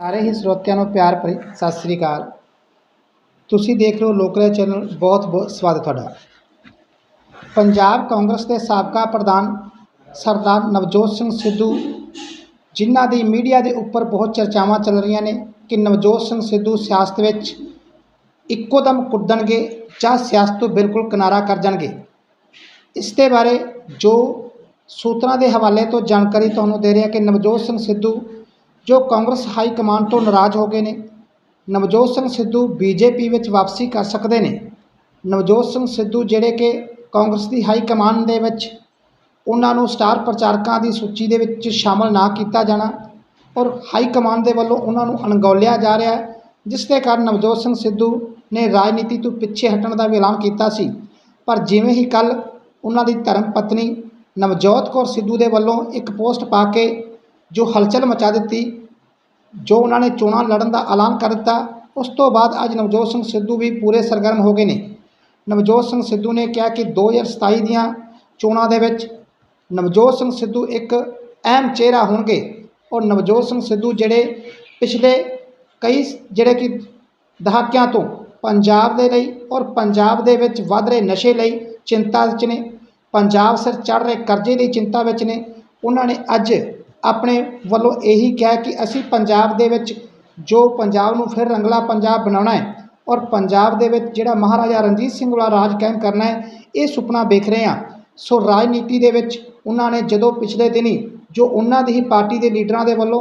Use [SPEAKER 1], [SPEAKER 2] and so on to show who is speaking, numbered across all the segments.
[SPEAKER 1] ਸਾਰੇ ਹੀ ਸਰੋਤਿਆਂ ਨੂੰ ਪਿਆਰ ਭਰੀ ਸਤਿ ਸ੍ਰੀ ਅਕਾਲ। ਤੁਸੀਂ ਦੇਖ ਰਹੇ ਹੋ ਲੋਕਲ ਚੈਨਲ, ਬਹੁਤ ਬਹੁਤ ਸਵਾਗਤ ਤੁਹਾਡਾ। ਪੰਜਾਬ ਕਾਂਗਰਸ ਦੇ ਸਾਬਕਾ ਪ੍ਰਧਾਨ ਸਰਦਾਰ ਨਵਜੋਤ ਸਿੰਘ ਸਿੱਧੂ, ਜਿਨ੍ਹਾਂ ਦੀ ਮੀਡੀਆ ਦੇ ਉੱਪਰ ਬਹੁਤ ਚਰਚਾਵਾਂ ਚੱਲ ਰਹੀਆਂ ਨੇ ਕਿ ਨਵਜੋਤ ਸਿੰਘ ਸਿੱਧੂ ਸਿਆਸਤ ਵਿੱਚ ਇੱਕੋ ਦਮ ਕੁੱਦਣਗੇ ਜਾਂ ਸਿਆਸਤ ਤੋਂ ਬਿਲਕੁਲ ਕਿਨਾਰਾ ਕਰ ਜਾਣਗੇ। ਇਸ ਦੇ ਬਾਰੇ ਜੋ ਸੂਤਰਾਂ ਦੇ ਹਵਾਲੇ ਤੋਂ ਜਾਣਕਾਰੀ ਤੁਹਾਨੂੰ ਦੇ ਰਿਹਾ ਕਿ ਨਵਜੋਤ ਸਿੰਘ ਸਿੱਧੂ ਜੋ ਕਾਂਗਰਸ ਹਾਈ ਕਮਾਂਡ ਤੋਂ ਨਾਰਾਜ਼ ਹੋ ਗਏ ਨੇ। ਨਵਜੋਤ ਸਿੰਘ ਸਿੱਧੂ ਬੀਜੇਪੀ ਵਿੱਚ ਵਾਪਸੀ ਕਰ ਸਕਦੇ ਨੇ। ਨਵਜੋਤ ਸਿੰਘ ਸਿੱਧੂ ਜਿਹੜੇ ਕਿ ਕਾਂਗਰਸ ਦੀ ਹਾਈ ਕਮਾਂਡ ਦੇ ਵਿੱਚ ਉਹਨਾਂ ਨੂੰ ਸਟਾਰ ਪ੍ਰਚਾਰਕਾਂ ਦੀ ਸੂਚੀ ਦੇ ਵਿੱਚ ਸ਼ਾਮਲ ਨਾ ਕੀਤਾ ਜਾਣਾ ਔਰ ਹਾਈ ਕਮਾਂਡ ਦੇ ਵੱਲੋਂ ਉਹਨਾਂ ਨੂੰ ਅਣਗੌਲਿਆ ਜਾ ਰਿਹਾ ਹੈ, ਜਿਸ ਦੇ ਕਾਰਨ ਨਵਜੋਤ ਸਿੰਘ ਸਿੱਧੂ ਨੇ ਰਾਜਨੀਤੀ ਤੋਂ ਪਿੱਛੇ ਹਟਣ ਦਾ ਵੀ ਐਲਾਨ ਕੀਤਾ ਸੀ। ਪਰ ਜਿਵੇਂ ਹੀ ਕੱਲ ਉਹਨਾਂ ਦੀ ਧਰਮ ਪਤਨੀ ਨਵਜੋਤ ਕੌਰ ਸਿੱਧੂ ਦੇ ਵੱਲੋਂ ਇੱਕ ਪੋਸਟ ਪਾ ਕੇ ਜੋ ਹਲਚਲ ਮਚਾ ਦਿੱਤੀ, ਜੋ ਉਹਨਾਂ ਨੇ ਚੋਣਾਂ ਲੜਨ ਦਾ ਐਲਾਨ ਕਰ ਦਿੱਤਾ, ਉਸ ਤੋਂ ਬਾਅਦ ਅੱਜ ਨਵਜੋਤ ਸਿੰਘ ਸਿੱਧੂ ਵੀ ਪੂਰੇ ਸਰਗਰਮ ਹੋ ਗਏ ਨੇ। ਨਵਜੋਤ ਸਿੰਘ ਸਿੱਧੂ ਨੇ ਕਿਹਾ ਕਿ 2027 ਦੀਆਂ ਚੋਣਾਂ ਦੇ ਵਿੱਚ ਨਵਜੋਤ ਸਿੰਘ ਸਿੱਧੂ ਇੱਕ ਅਹਿਮ ਚਿਹਰਾ ਹੋਣਗੇ ਔਰ ਨਵਜੋਤ ਸਿੰਘ ਸਿੱਧੂ ਜਿਹੜੇ ਪਿਛਲੇ ਕਈ ਜਿਹੜੇ ਕਿ ਦਹਾਕਿਆਂ ਤੋਂ ਪੰਜਾਬ ਦੇ ਲਈ ਔਰ ਪੰਜਾਬ ਦੇ ਵਿੱਚ ਵੱਧ ਰਹੇ ਨਸ਼ੇ ਲਈ ਚਿੰਤਾ ਵਿੱਚ ਨੇ, ਪੰਜਾਬ ਸਿਰ ਚੜ੍ਹ ਰਹੇ ਕਰਜ਼ੇ ਦੀ ਚਿੰਤਾ ਵਿੱਚ ਨੇ, ਉਹਨਾਂ ਨੇ ਅੱਜ ਆਪਣੇ ਵੱਲੋਂ ਇਹੀ ਕਿਹਾ ਕਿ ਅਸੀਂ ਪੰਜਾਬ ਦੇ ਵਿੱਚ ਜੋ ਪੰਜਾਬ ਨੂੰ ਫਿਰ ਰੰਗਲਾ ਪੰਜਾਬ ਬਣਾਉਣਾ ਹੈ ਔਰ ਪੰਜਾਬ ਦੇ ਵਿੱਚ ਜਿਹੜਾ ਮਹਾਰਾਜਾ ਰਣਜੀਤ ਸਿੰਘ ਵਾਲਾ ਰਾਜ ਕਾਇਮ ਕਰਨਾ ਹੈ, ਇਹ ਸੁਪਨਾ ਵੇਖ ਰਹੇ ਹਾਂ। ਸੋ ਰਾਜਨੀਤੀ ਦੇ ਵਿੱਚ ਉਹਨਾਂ ਨੇ ਜਦੋਂ ਪਿਛਲੇ ਦਿਨੀ ਜੋ ਉਹਨਾਂ ਦੀ ਹੀ ਪਾਰਟੀ ਦੇ ਲੀਡਰਾਂ ਦੇ ਵੱਲੋਂ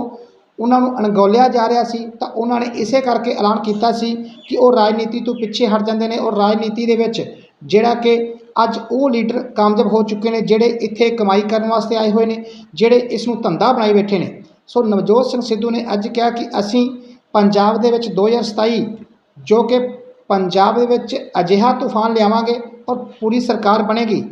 [SPEAKER 1] ਉਹਨਾਂ ਨੂੰ ਅਣਗੌਲਿਆ ਜਾ ਰਿਹਾ ਸੀ, ਤਾਂ ਉਹਨਾਂ ਨੇ ਇਸੇ ਕਰਕੇ ਐਲਾਨ ਕੀਤਾ ਸੀ ਕਿ ਉਹ ਰਾਜਨੀਤੀ ਤੋਂ ਪਿੱਛੇ ਹਟ ਜਾਂਦੇ ਨੇ ਔਰ ਰਾਜਨੀਤੀ ਦੇ ਵਿੱਚ ਜਿਹੜਾ ਕਿ ਅੱਜ ਉਹ ਲੀਡਰ ਕਾਮਯਾਬ ਹੋ ਚੁੱਕੇ ਨੇ ਜਿਹੜੇ ਇੱਥੇ ਕਮਾਈ ਕਰਨ ਵਾਸਤੇ ਆਏ ਹੋਏ ਨੇ, ਜਿਹੜੇ ਇਸ ਨੂੰ ਧੰਦਾ ਬਣਾਈ ਬੈਠੇ ਨੇ। ਸੋ ਨਵਜੋਤ ਸਿੰਘ ਸਿੱਧੂ ਨੇ ਅੱਜ ਕਿਹਾ ਕਿ ਅਸੀਂ ਪੰਜਾਬ ਦੇ ਵਿੱਚ 2027 ਜੋ ਕਿ ਪੰਜਾਬ ਦੇ ਵਿੱਚ ਅਜਿਹਾ ਤੂਫਾਨ ਲਿਆਵਾਂਗੇ ਔਰ ਪੂਰੀ ਸਰਕਾਰ ਬਣੇਗੀ,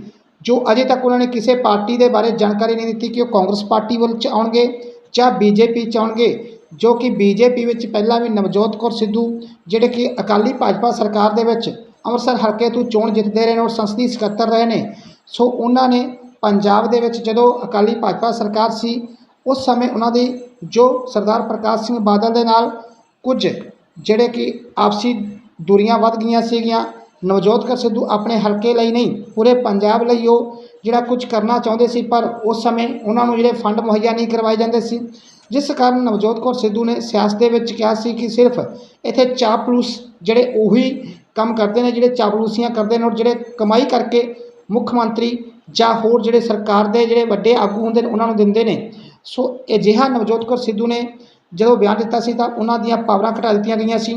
[SPEAKER 1] ਜੋ ਅਜੇ ਤੱਕ ਉਹਨਾਂ ਨੇ ਕਿਸੇ ਪਾਰਟੀ ਦੇ ਬਾਰੇ ਜਾਣਕਾਰੀ ਨਹੀਂ ਦਿੱਤੀ ਕਿ ਉਹ ਕਾਂਗਰਸ ਪਾਰਟੀ ਵੱਲ ਚ ਆਉਣਗੇ ਜਾਂ ਬੀਜੇਪੀ ਚ ਆਉਣਗੇ, ਜੋ ਕਿ ਬੀਜੇਪੀ ਵਿੱਚ ਪਹਿਲਾਂ ਵੀ ਨਵਜੋਤ ਕੌਰ ਸਿੱਧੂ, ਜਿਹੜੇ ਕਿ ਅਕਾਲੀ ਭਾਜਪਾ ਸਰਕਾਰ ਦੇ ਵਿੱਚ ਅੰਮ੍ਰਿਤਸਰ ਹਲਕੇ ਤੋਂ ਚੋਣ ਜਿੱਤਦੇ ਰਹੇ ਨੇ ਔਰ ਸੰਸਦੀ ਸਕੱਤਰ ਰਹੇ ਨੇ। ਸੋ ਉਹਨਾਂ ਨੇ ਪੰਜਾਬ ਦੇ ਵਿੱਚ ਜਦੋਂ ਅਕਾਲੀ ਭਾਜਪਾ ਸਰਕਾਰ ਸੀ, ਉਸ ਸਮੇਂ ਉਹਨਾਂ ਦੀ ਜੋ ਸਰਦਾਰ ਪ੍ਰਕਾਸ਼ ਸਿੰਘ ਬਾਦਲ ਦੇ ਨਾਲ ਕੁਝ ਜਿਹੜੇ ਕਿ ਆਪਸੀ ਦੂਰੀਆਂ ਵੱਧ ਗਈਆਂ ਸੀਗੀਆਂ, ਨਵਜੋਤ ਕੌਰ ਸਿੱਧੂ ਆਪਣੇ ਹਲਕੇ ਲਈ ਨਹੀਂ, ਪੂਰੇ ਪੰਜਾਬ ਲਈ ਉਹ ਜਿਹੜਾ ਕੁਝ ਕਰਨਾ ਚਾਹੁੰਦੇ ਸੀ, ਪਰ ਉਸ ਸਮੇਂ ਉਹਨਾਂ ਨੂੰ ਜਿਹੜੇ ਫੰਡ ਮੁਹੱਈਆ ਨਹੀਂ ਕਰਵਾਏ ਜਾਂਦੇ ਸੀ। ਜਿਸ ਕਾਰਨ ਨਵਜੋਤ ਕੌਰ ਸਿੱਧੂ ਨੇ ਸਿਆਸਤ ਦੇ ਵਿੱਚ ਕਿਹਾ ਸੀ ਕਿ ਸਿਰਫ ਇੱਥੇ ਚਾਪਲੂਸ ਜਿਹੜੇ ਉਹੀ ਕੰਮ ਕਰਦੇ ਨੇ, ਜਿਹੜੇ ਚਾਪਲੂਸੀਆਂ ਕਰਦੇ ਨੇ ਔਰ ਜਿਹੜੇ ਕਮਾਈ ਕਰਕੇ ਮੁੱਖ ਮੰਤਰੀ ਜਾਂ ਹੋਰ ਜਿਹੜੇ ਸਰਕਾਰ ਦੇ ਜਿਹੜੇ ਵੱਡੇ ਆਗੂ ਹੁੰਦੇ ਨੇ, ਉਹਨਾਂ ਨੂੰ ਦਿੰਦੇ ਨੇ। ਸੋ ਅਜਿਹਾ ਨਵਜੋਤ ਕੌਰ ਸਿੱਧੂ ਨੇ ਜਦੋਂ ਬਿਆਨ ਦਿੱਤਾ ਸੀ ਤਾਂ ਉਹਨਾਂ ਦੀਆਂ ਪਾਵਰਾਂ ਘਟਾ ਦਿੱਤੀਆਂ ਗਈਆਂ ਸੀ।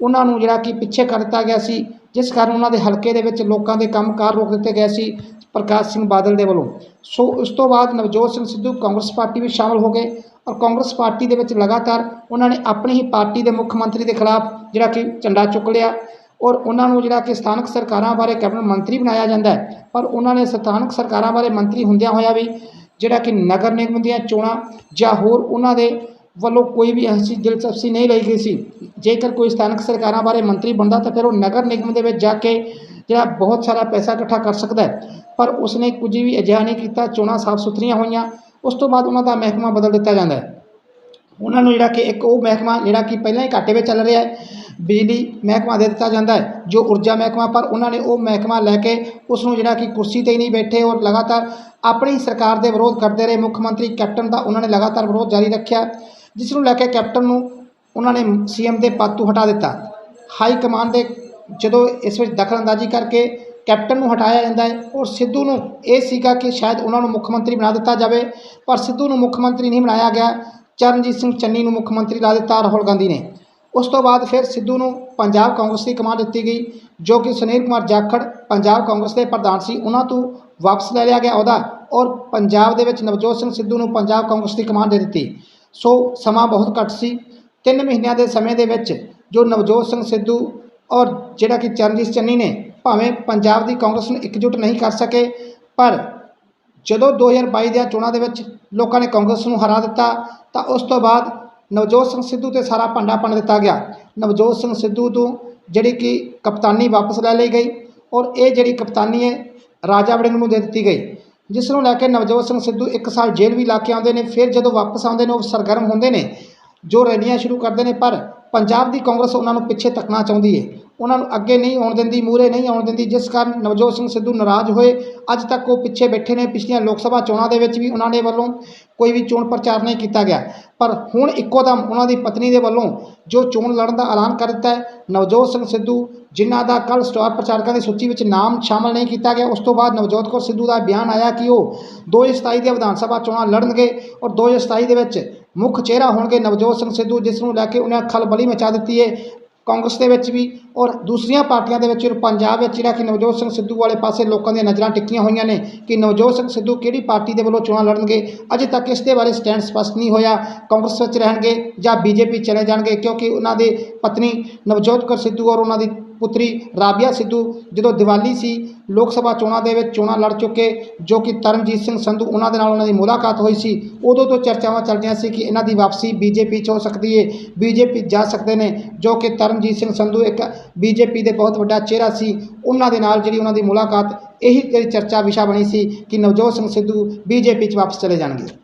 [SPEAKER 1] ਉਹਨਾਂ ਨੂੰ ਜਿਹੜਾ ਕਿ ਪਿੱਛੇ ਕਰ ਦਿੱਤਾ ਗਿਆ ਸੀ, ਜਿਸ ਕਾਰਨ ਉਹਨਾਂ ਦੇ ਹਲਕੇ ਦੇ ਵਿੱਚ ਲੋਕਾਂ ਦੇ ਕੰਮਕਾਰ ਰੋਕ ਦਿੱਤੇ ਗਏ ਸੀ ਪ੍ਰਕਾਸ਼ ਸਿੰਘ ਬਾਦਲ ਦੇ ਵੱਲੋਂ। ਸੋ ਉਸ ਤੋਂ ਬਾਅਦ ਨਵਜੋਤ ਸਿੰਘ ਸਿੱਧੂ ਕਾਂਗਰਸ ਪਾਰਟੀ ਵਿੱਚ ਸ਼ਾਮਲ ਹੋ ਗਏ ਔਰ ਕਾਂਗਰਸ ਪਾਰਟੀ ਦੇ ਵਿੱਚ ਲਗਾਤਾਰ ਉਹਨਾਂ ਨੇ ਆਪਣੀ ਹੀ ਪਾਰਟੀ ਦੇ ਮੁੱਖ ਮੰਤਰੀ ਦੇ ਖਿਲਾਫ ਜਿਹੜਾ ਕਿ ਝੰਡਾ ਚੁੱਕ ਲਿਆ। ਔਰ ਉਹਨਾਂ ਨੂੰ ਜਿਹੜਾ ਕਿ ਸਥਾਨਕ ਸਰਕਾਰਾਂ ਬਾਰੇ ਕੈਬਨਿਟ ਮੰਤਰੀ ਬਣਾਇਆ ਜਾਂਦਾ ਹੈ, ਪਰ ਉਹਨਾਂ ਨੇ ਸਥਾਨਕ ਸਰਕਾਰਾਂ ਬਾਰੇ ਮੰਤਰੀ ਹੁੰਦਿਆਂ ਹੋਇਆ ਵੀ ਜਿਹੜਾ ਕਿ ਨਗਰ ਨਿਗਮ ਦੀਆਂ ਚੋਣਾਂ ਜਾਂ ਹੋਰ ਉਹਨਾਂ ਦੇ ਵੱਲੋਂ ਕੋਈ ਵੀ ਐਸੀ ਦਿਲਚਸਪੀ ਨਹੀਂ ਲਈ ਗਈ ਸੀ। ਜੇਕਰ ਕੋਈ ਸਥਾਨਕ ਸਰਕਾਰਾਂ ਬਾਰੇ ਮੰਤਰੀ ਬਣਦਾ ਤਾਂ ਫਿਰ ਉਹ ਨਗਰ ਨਿਗਮ ਦੇ ਵਿੱਚ ਜਾ ਕੇ ਜਿਹੜਾ ਬਹੁਤ ਸਾਰਾ ਪੈਸਾ ਇਕੱਠਾ ਕਰ ਸਕਦਾ ਹੈ। ਪਰ ਉਸਨੇ ਕੁਝ ਵੀ ਅਜਿਹਾ ਨਹੀਂ ਕੀਤਾ, ਚੋਣਾਂ ਸਾਫ਼ ਸੁਥਰੀਆਂ ਹੋਈਆਂ, ਉਸ ਤੋਂ ਬਾਅਦ ਉਹਨਾਂ ਦਾ ਮਹਿਕਮਾ ਬਦਲ ਦਿੱਤਾ ਜਾਂਦਾ ਹੈ। ਉਹਨਾਂ ਨੂੰ ਜਿਹੜਾ ਕਿ ਇੱਕ ਉਹ ਮਹਿਕਮਾ ਜਿਹੜਾ ਕਿ ਪਹਿਲਾਂ ਹੀ ਘਾਟੇ ਵਿੱਚ ਚੱਲ ਰਿਹਾ ਹੈ ਬਿਜਲੀ ਮਹਿਕਮਾ ਦੇ ਦਿੱਤਾ ਜਾਂਦਾ ਹੈ, ਜੋ ਊਰਜਾ ਮਹਿਕਮਾ, ਪਰ ਉਹਨਾਂ ਨੇ ਉਹ ਮਹਿਕਮਾ ਲੈ ਕੇ ਉਸ ਨੂੰ ਜਿਹੜਾ ਕਿ ਕੁਰਸੀ ਤੇ ਹੀ ਨਹੀਂ ਬੈਠੇ ਔਰ ਲਗਾਤਾਰ ਆਪਣੀ ਸਰਕਾਰ ਦੇ ਵਿਰੋਧ ਕਰਦੇ ਰਹੇ। ਮੁੱਖ ਮੰਤਰੀ ਕੈਪਟਨ ਦਾ ਉਹਨਾਂ ਨੇ ਲਗਾਤਾਰ ਵਿਰੋਧ ਜਾਰੀ ਰੱਖਿਆ ਜਿਸ ਨੂੰ ਲੈ ਕੇ ਕੈਪਟਨ ਨੂੰ ਉਹਨਾਂ ਨੇ ਸੀਐਮ ਦੇ ਪਦ ਤੋਂ ਹਟਾ ਦਿੱਤਾ। ਹਾਈ ਕਮਾਨ ਦੇ ਜਦੋਂ ਇਸ ਵਿੱਚ ਦਖਲਅੰਦਾਜ਼ੀ ਕਰਕੇ ਕੈਪਟਨ ਨੂੰ ਹਟਾਇਆ ਜਾਂਦਾ ਹੈ ਔਰ ਸਿੱਧੂ ਨੂੰ ਇਹ ਸੀਗਾ ਕਿ ਸ਼ਾਇਦ ਉਹਨਾਂ ਨੂੰ ਮੁੱਖ ਮੰਤਰੀ ਬਣਾ ਦਿੱਤਾ ਜਾਵੇ, ਪਰ ਸਿੱਧੂ ਨੂੰ ਮੁੱਖ ਮੰਤਰੀ ਨਹੀਂ ਬਣਾਇਆ ਗਿਆ। ਚਰਨਜੀਤ ਸਿੰਘ ਚੰਨੀ ਨੂੰ ਮੁੱਖ ਮੰਤਰੀ ਲਾ ਦਿੱਤਾ, ਰਾਹੁਲ ਗਾਂਧੀ ਨੇ। ਉਸ ਤੋਂ ਬਾਅਦ ਫਿਰ ਸਿੱਧੂ ਨੂੰ ਪੰਜਾਬ ਕਾਂਗਰਸ ਦੀ ਕਮਾਂਡ ਦਿੱਤੀ ਗਈ, ਜੋ ਕਿ ਸੁਨੀਲ ਕੁਮਾਰ ਜਾਖੜ ਪੰਜਾਬ ਕਾਂਗਰਸ ਦੇ ਪ੍ਰਧਾਨ ਸੀ। ਉਹਨਾਂ ਤੋਂ ਵਾਪਸ ਲੈ ਲਿਆ ਗਿਆ ਅਹੁਦਾ ਔਰ ਪੰਜਾਬ ਦੇ ਵਿੱਚ ਨਵਜੋਤ ਸਿੰਘ ਸਿੱਧੂ ਨੂੰ ਪੰਜਾਬ ਕਾਂਗਰਸ ਦੀ ਕਮਾਂਡ ਦੇ ਦਿੱਤੀ। ਸੋ ਸਮਾਂ ਬਹੁਤ ਘੱਟ ਸੀ। ਤਿੰਨ ਮਹੀਨਿਆਂ ਦੇ ਸਮੇਂ ਦੇ ਵਿੱਚ ਜੋ ਨਵਜੋਤ ਸਿੰਘ ਸਿੱਧੂ ਔਰ ਜਿਹੜਾ ਕਿ ਚਰਨਜੀਤ ਚੰਨੀ ਨੇ ਭਾਵੇਂ ਪੰਜਾਬ ਦੀ ਕਾਂਗਰਸ ਨੂੰ ਇਕਜੁੱਟ ਨਹੀਂ ਕਰ ਸਕੇ, ਪਰ ਜਦੋਂ 2022 ਦੀਆਂ ਚੋਣਾਂ ਦੇ ਵਿੱਚ ਲੋਕਾਂ ਨੇ ਕਾਂਗਰਸ ਨੂੰ ਹਰਾ ਦਿੱਤਾ, ਤਾਂ ਉਸ ਤੋਂ ਬਾਅਦ ਨਵਜੋਤ ਸਿੰਘ ਸਿੱਧੂ ਤੇ ਸਾਰਾ ਭੰਡਾ ਭੰਨ ਦਿੱਤਾ ਗਿਆ। ਨਵਜੋਤ ਸਿੰਘ ਸਿੱਧੂ ਤੋਂ ਜਿਹੜੀ ਕਿ ਕਪਤਾਨੀ ਵਾਪਸ ਲੈ ਲਈ ਗਈ ਔਰ ਇਹ ਜਿਹੜੀ ਕਪਤਾਨੀ ਹੈ, ਰਾਜਾ ਵੜਿੰਗ ਨੂੰ ਦੇ ਦਿੱਤੀ ਗਈ। ਜਿਸ ਨੂੰ ਲੈ ਕੇ ਨਵਜੋਤ ਸਿੰਘ ਸਿੱਧੂ ਇੱਕ ਸਾਲ ਜੇਲ੍ਹ ਵੀ ਲਾ ਕੇ ਆਉਂਦੇ ਨੇ, ਫਿਰ ਜਦੋਂ ਵਾਪਸ ਆਉਂਦੇ ਨੇ, ਉਹ ਸਰਗਰਮ ਹੁੰਦੇ ਨੇ, ਜੋ ਰੈਲੀਆਂ ਸ਼ੁਰੂ ਕਰਦੇ ਨੇ, ਪਰ ਪੰਜਾਬ ਦੀ ਕਾਂਗਰਸ ਉਹਨਾਂ ਨੂੰ ਪਿੱਛੇ ਤੱਕਣਾ ਚਾਹੁੰਦੀ ਹੈ। ਉਹਨਾਂ ਨੂੰ ਅੱਗੇ ਨਹੀਂ ਆਉਣ ਦਿੰਦੀ, ਮੂਹਰੇ ਨਹੀਂ ਆਉਣ ਦਿੰਦੀ, ਜਿਸ ਕਾਰਨ ਨਵਜੋਤ ਸਿੰਘ ਸਿੱਧੂ ਨਾਰਾਜ਼ ਹੋਏ। ਅੱਜ ਤੱਕ ਉਹ ਪਿੱਛੇ ਬੈਠੇ ਨੇ। ਪਿਛਲੀਆਂ ਲੋਕ ਸਭਾ ਚੋਣਾਂ ਦੇ ਵਿੱਚ ਵੀ ਉਹਨਾਂ ਦੇ ਵੱਲੋਂ ਕੋਈ ਵੀ ਚੋਣ ਪ੍ਰਚਾਰ ਨਹੀਂ ਕੀਤਾ ਗਿਆ। ਪਰ ਹੁਣ ਇੱਕੋ ਦਮ ਉਹਨਾਂ ਦੀ ਪਤਨੀ ਦੇ ਵੱਲੋਂ ਜੋ ਚੋਣ ਲੜਨ ਦਾ ਐਲਾਨ ਕਰ ਦਿੱਤਾ ਹੈ, ਨਵਜੋਤ ਸਿੰਘ ਸਿੱਧੂ, ਜਿਨ੍ਹਾਂ ਦਾ ਕੱਲ ਸਟਾਰ ਪ੍ਰਚਾਰਕਾਂ ਦੀ ਸੂਚੀ ਵਿੱਚ ਨਾਮ ਸ਼ਾਮਲ ਨਹੀਂ ਕੀਤਾ ਗਿਆ, ਉਸ ਤੋਂ ਬਾਅਦ ਨਵਜੋਤ ਕੌਰ ਸਿੱਧੂ ਦਾ ਬਿਆਨ ਆਇਆ ਕਿ ਉਹ 2027 ਦੀਆਂ ਵਿਧਾਨ ਸਭਾ ਚੋਣਾਂ ਲੜਨਗੇ ਔਰ 2027 ਦੇ ਵਿੱਚ ਮੁੱਖ ਚਿਹਰਾ ਹੋਣਗੇ ਨਵਜੋਤ ਸਿੰਘ ਸਿੱਧੂ, ਜਿਸ ਨੂੰ ਲੈ ਕੇ ਉਹਨਾਂ ਖਲਬਲੀ ਮਚਾ ਦਿੱਤੀ ਹੈ। ਕਾਂਗਰਸ ਦੇ ਵਿੱਚ ਵੀ ਔਰ ਦੂਸਰੀਆਂ ਪਾਰਟੀਆਂ ਦੇ ਵਿੱਚ ਔਰ ਪੰਜਾਬ ਵਿੱਚ ਜਿਹੜਾ ਕਿ ਨਵਜੋਤ ਸਿੰਘ ਸਿੱਧੂ ਵਾਲੇ ਪਾਸੇ ਲੋਕਾਂ ਦੀਆਂ ਨਜ਼ਰਾਂ ਟਿੱਕੀਆਂ ਹੋਈਆਂ ਨੇ ਕਿ ਨਵਜੋਤ ਸਿੰਘ ਸਿੱਧੂ ਕਿਹੜੀ ਪਾਰਟੀ ਦੇ ਵੱਲੋਂ ਚੋਣਾਂ ਲੜਨਗੇ, ਅਜੇ ਤੱਕ ਇਸ ਦੇ ਬਾਰੇ ਸਟੈਂਡ ਸਪਸ਼ਟ ਨਹੀਂ ਹੋਇਆ। ਕਾਂਗਰਸ ਵਿੱਚ ਰਹਿਣਗੇ ਜਾਂ ਬੀਜੇਪੀ ਚਲੇ ਜਾਣਗੇ ਕਿਉਂਕਿ ਉਹਨਾਂ ਦੇ ਪਤਨੀ ਨਵਜੋਤ ਕੌਰ ਸਿੱਧੂ ਔਰ ਉਹਨਾਂ ਦੀ ਪੁੱਤਰੀ ਰਾਬੀਆ ਸਿੱਧੂ ਜਦੋਂ ਦੀਵਾਲੀ ਸੀ, ਲੋਕ ਸਭਾ ਚੋਣਾਂ ਦੇ ਵਿੱਚ ਚੋਣਾਂ ਲੜ ਚੁੱਕੇ, ਜੋ ਕਿ ਤਰਨਜੀਤ ਸਿੰਘ ਸੰਧੂ ਉਹਨਾਂ ਦੇ ਨਾਲ ਉਹਨਾਂ ਦੀ ਮੁਲਾਕਾਤ ਹੋਈ ਸੀ, ਉਦੋਂ ਤੋਂ ਚਰਚਾਵਾਂ ਚੱਲਦੀਆਂ ਸੀ ਕਿ ਇਹਨਾਂ ਦੀ ਵਾਪਸੀ ਬੀਜੇਪੀ 'ਚ ਹੋ ਸਕਦੀ ਹੈ ਬੀਜੇਪੀ ਜਾ ਸਕਦੇ ਨੇ, ਜੋ ਕਿ ਤਰਨਜੀਤ ਸਿੰਘ ਸੰਧੂ ਇੱਕ ਬੀਜੇਪੀ ਦੇ ਬਹੁਤ ਵੱਡਾ ਚਿਹਰਾ ਸੀ। ਉਹਨਾਂ ਦੇ ਨਾਲ ਜਿਹੜੀ ਉਹਨਾਂ ਦੀ ਮੁਲਾਕਾਤ, ਇਹੀ ਜਿਹੜੀ ਚਰਚਾ ਵਿਸ਼ਾ ਬਣੀ ਸੀ ਕਿ ਨਵਜੋਤ ਸਿੰਘ ਸਿੱਧੂ ਬੀਜੇਪੀ 'ਚ ਵਾਪਸ ਚਲੇ ਜਾਣਗੇ।